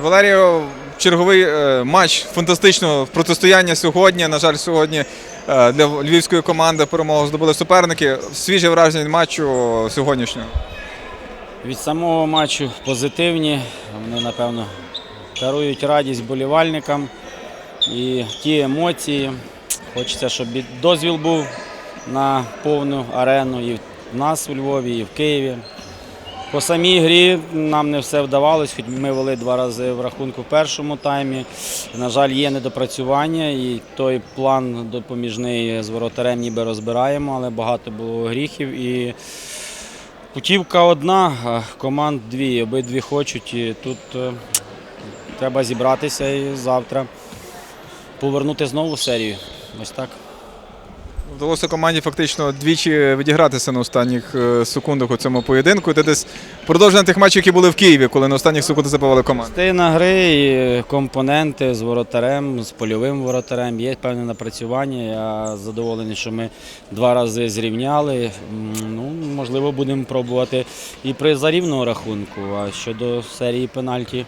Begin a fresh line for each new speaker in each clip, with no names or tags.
Валерію, черговий е, матч фантастичного протистояння сьогодні. На жаль, сьогодні е, для львівської команди перемогу здобули суперники. Свіже враження матчу сьогоднішнього.
Від самого матчу позитивні. Вони, напевно, дарують радість болівальникам і ті емоції. Хочеться, щоб дозвіл був на повну арену і в нас у Львові, і в Києві. По самій грі нам не все вдавалось, хоч ми вели два рази в рахунку в першому таймі. На жаль, є недопрацювання, і той план допоміжний з воротарем ніби розбираємо, але багато було гріхів. І Путівка одна, команд дві. Обидві хочуть. І тут е, треба зібратися і завтра повернути знову серію. Ось так.
Вдалося команді фактично двічі відігратися на останніх е, секундах у цьому поєдинку. Це десь продовження тих матчів, які були в Києві, коли на останніх секундах забивали команду.
Частина гри і компоненти з воротарем, з польовим воротарем. Є певне напрацювання. Я задоволений, що ми два рази зрівняли. Ну, можливо, будемо пробувати і при зарівному рахунку. А щодо серії пенальті.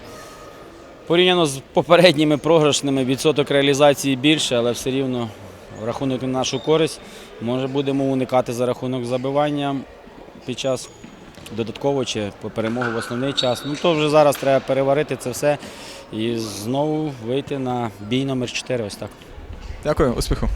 Порівняно з попередніми програшними відсоток реалізації більше, але все рівно рахунок на нашу користь. Може будемо уникати за рахунок забивання під час додатково чи по перемогу в основний час. Ну то вже зараз треба переварити це все і знову вийти на бій номер 4 Ось так.
Дякую, успіху.